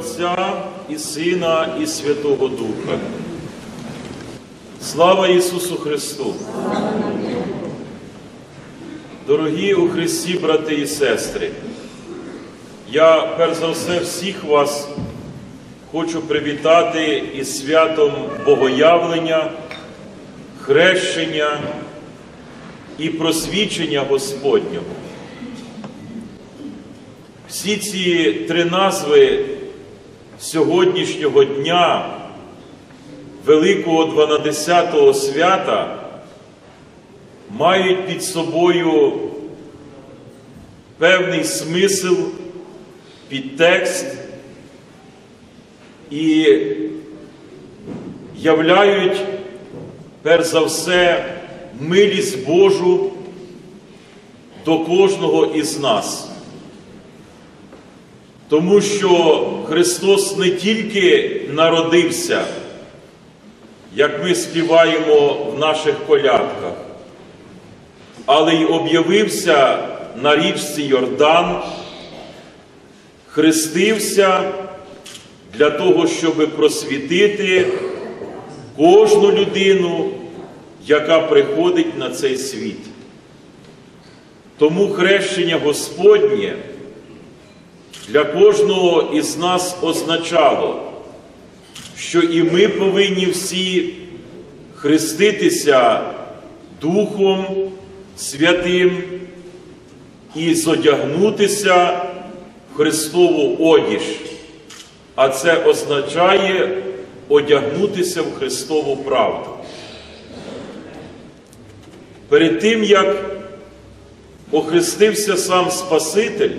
Отця і Сина, і Святого Духа. Слава Ісусу Христу! Дорогі у Христі, брати і сестри, я перш за все всіх вас хочу привітати із святом Богоявлення, хрещення і просвічення Господнього. Всі ці три назви сьогоднішнього дня, Великого 12 свята, мають під собою певний смисл, підтекст і являють, перш за все, милість Божу до кожного із нас. Тому що Христос не тільки народився, як ми співаємо в наших колядках, але й об'явився на річці Йордан, хрестився для того, щоб просвітити кожну людину, яка приходить на цей світ. Тому хрещення Господнє для кожного із нас означало, що і ми повинні всі хреститися Духом Святим і зодягнутися в Христову одіж, а це означає одягнутися в Христову правду. Перед тим, як охрестився сам Спаситель,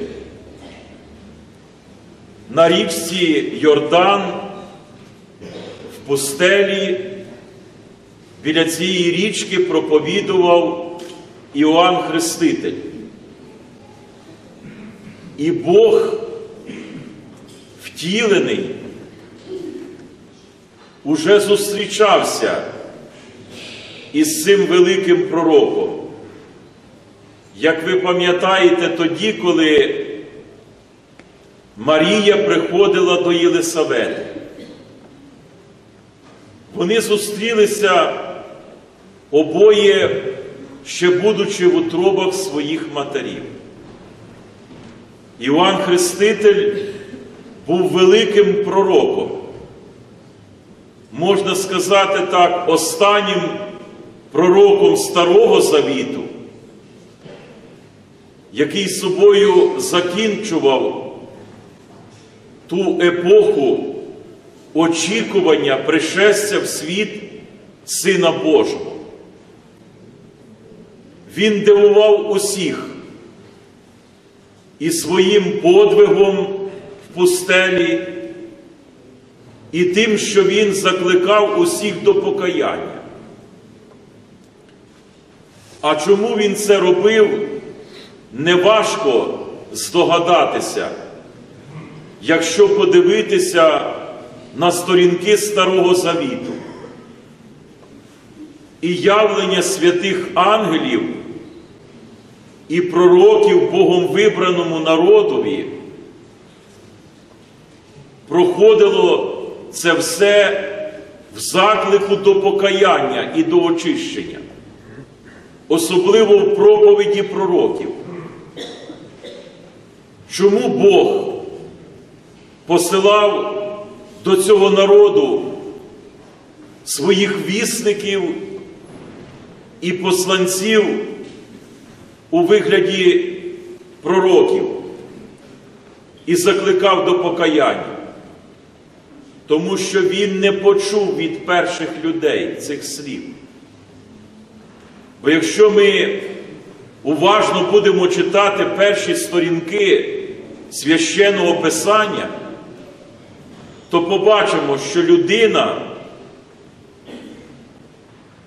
на річці Йордан, в пустелі, біля цієї річки проповідував Іоанн Хреститель. І Бог втілений уже зустрічався із цим великим пророком. Як ви пам'ятаєте, тоді, коли Марія приходила до Єлисавети. Вони зустрілися обоє, ще будучи в утробах своїх матерів. Іван Хреститель був великим пророком. Можна сказати так, останнім пророком Старого Завіту, який собою закінчував ту епоху очікування пришестя в світ Сина Божого. Він дивував усіх і своїм подвигом в пустелі, і тим, що він закликав усіх до покаяння. А чому він це робив, неважко здогадатися якщо подивитися на сторінки Старого Завіту і явлення святих ангелів і пророків Богом вибраному народові, проходило це все в заклику до покаяння і до очищення, особливо в проповіді пророків. Чому Бог посилав до цього народу своїх вісників і посланців у вигляді пророків і закликав до покаяння, тому що він не почув від перших людей цих слів. Бо якщо ми уважно будемо читати перші сторінки священного Писання, то побачимо, що людина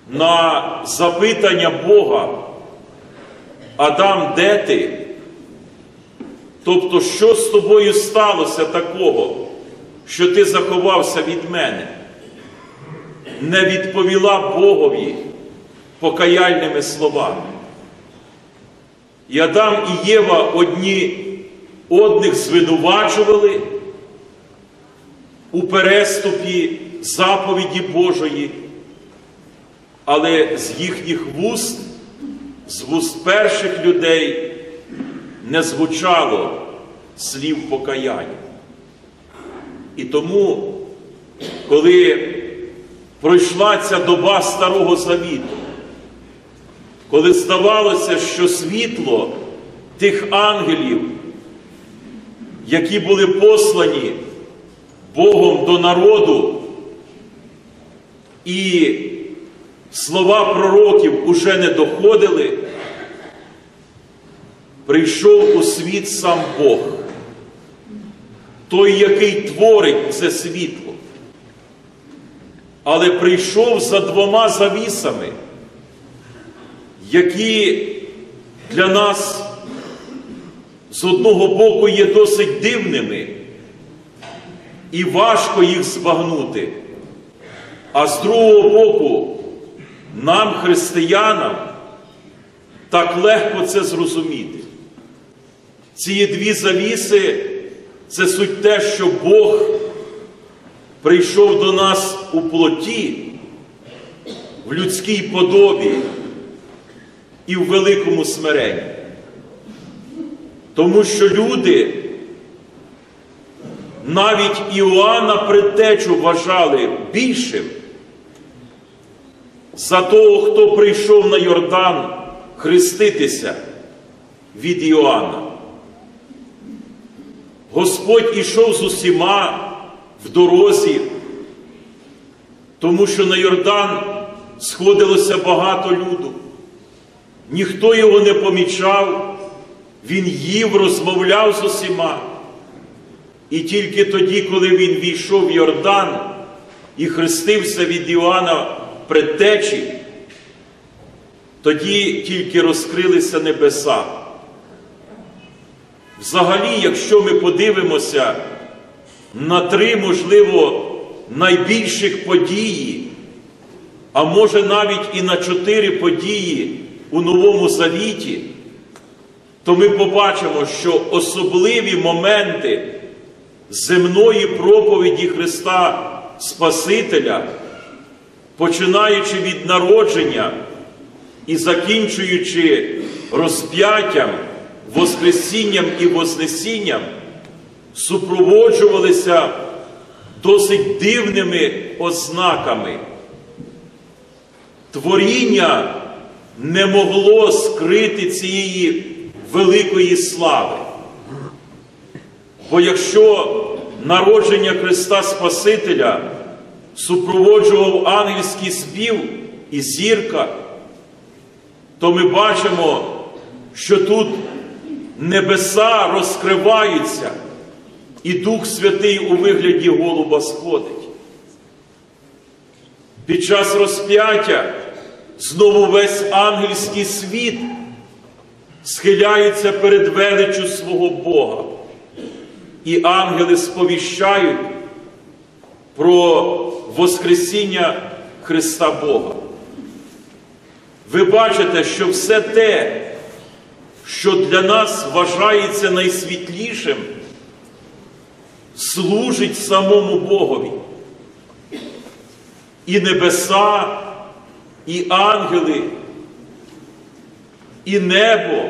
на запитання Бога, Адам, де ти? Тобто, що з тобою сталося такого, що ти заховався від мене? Не відповіла Богові покаяльними словами. І Адам і Єва одні одних звинувачували, у переступі заповіді Божої, але з їхніх вуст, з вуст перших людей не звучало слів покаяння. І тому, коли пройшла ця доба Старого Завіту, коли здавалося, що світло тих ангелів, які були послані Богом до народу, і слова пророків уже не доходили, прийшов у світ сам Бог, той, який творить це світло, але прийшов за двома завісами, які для нас з одного боку є досить дивними, і важко їх збагнути, а з другого боку, нам, християнам, так легко це зрозуміти. Ці дві завіси це суть те, що Бог прийшов до нас у плоті, в людській подобі і в великому смиренні. Тому що люди навіть Іоанна предтечу вважали більшим за того, хто прийшов на Йордан хреститися від Іоанна. Господь ішов з усіма в дорозі, тому що на Йордан сходилося багато люду. Ніхто його не помічав, він їв, розмовляв з усіма. І тільки тоді, коли він війшов в Йордан і хрестився від Іоанна предтечі, тоді тільки розкрилися небеса. Взагалі, якщо ми подивимося на три, можливо, найбільших події, а може навіть і на чотири події у Новому Завіті, то ми побачимо, що особливі моменти земної проповіді Христа Спасителя, починаючи від народження і закінчуючи розп'яттям, Воскресінням і Вознесінням, супроводжувалися досить дивними ознаками. Творіння не могло скрити цієї великої слави. Бо якщо народження Христа Спасителя супроводжував ангельський спів і зірка, то ми бачимо, що тут небеса розкриваються, і Дух Святий у вигляді голуба сходить. Під час розп'яття знову весь ангельський світ схиляється перед величчю свого Бога. І ангели сповіщають про Воскресіння Христа Бога. Ви бачите, що все те, що для нас вважається найсвітлішим, служить самому Богові. І небеса, і ангели, і небо,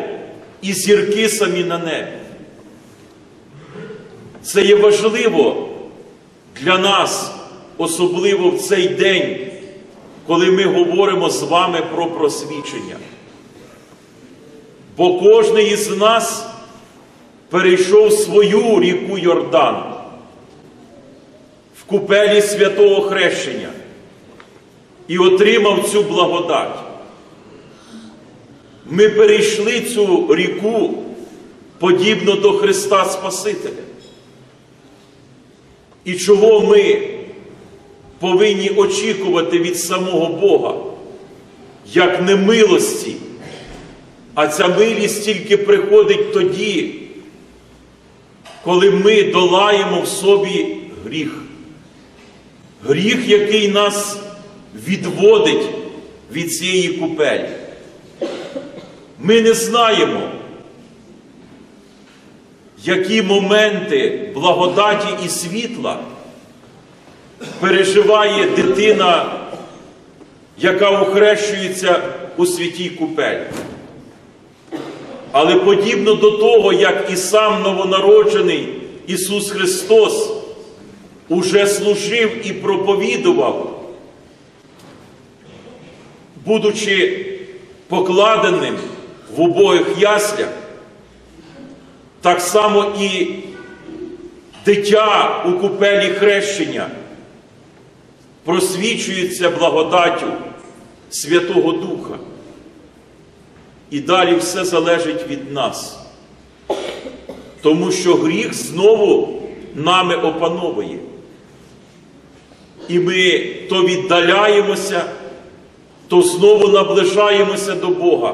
і зірки самі на небі. Це є важливо для нас, особливо в цей день, коли ми говоримо з вами про просвічення. Бо кожен із нас перейшов свою ріку Йордан в купелі святого хрещення і отримав цю благодать. Ми перейшли цю ріку подібно до Христа Спасителя. І чого ми повинні очікувати від самого Бога, як не милості, а ця милість тільки приходить тоді, коли ми долаємо в собі гріх. Гріх, який нас відводить від цієї купелі. Ми не знаємо, які моменти благодаті і світла переживає дитина, яка охрещується у святій купелі. Але подібно до того, як і сам новонароджений Ісус Христос уже служив і проповідував, будучи покладеним в обоїх яслях, так само і дитя у купелі хрещення просвічується благодаттю Святого Духа. І далі все залежить від нас. Тому що гріх знову нами опановує. І ми то віддаляємося, то знову наближаємося до Бога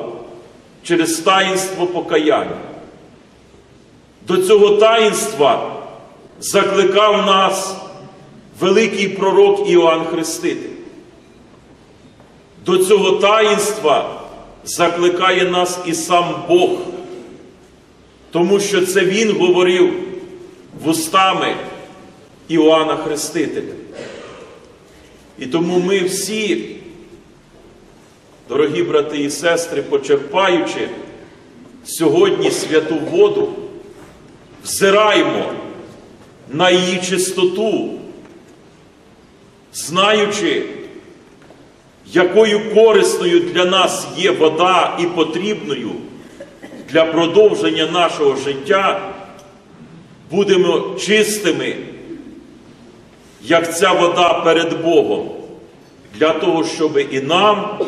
через таїнство покаяння. До цього таїнства закликав нас великий пророк Іоанн Хреститель. До цього таїнства закликає нас і сам Бог, тому що це Він говорив вустами Іоанна Хрестителя. І тому ми всі, дорогі брати і сестри, почерпаючи сьогодні святу воду, взираємо на її чистоту, знаючи, якою корисною для нас є вода і потрібною для продовження нашого життя, будемо чистими, як ця вода перед Богом, для того, щоб і нам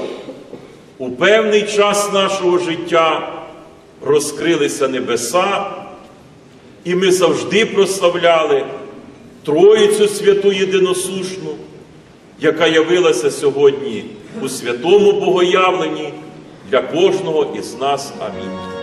у певний час нашого життя розкрилися небеса, і ми завжди прославляли Троїцю святу єдиносушну, яка явилася сьогодні у святому Богоявленні для кожного із нас. Амінь.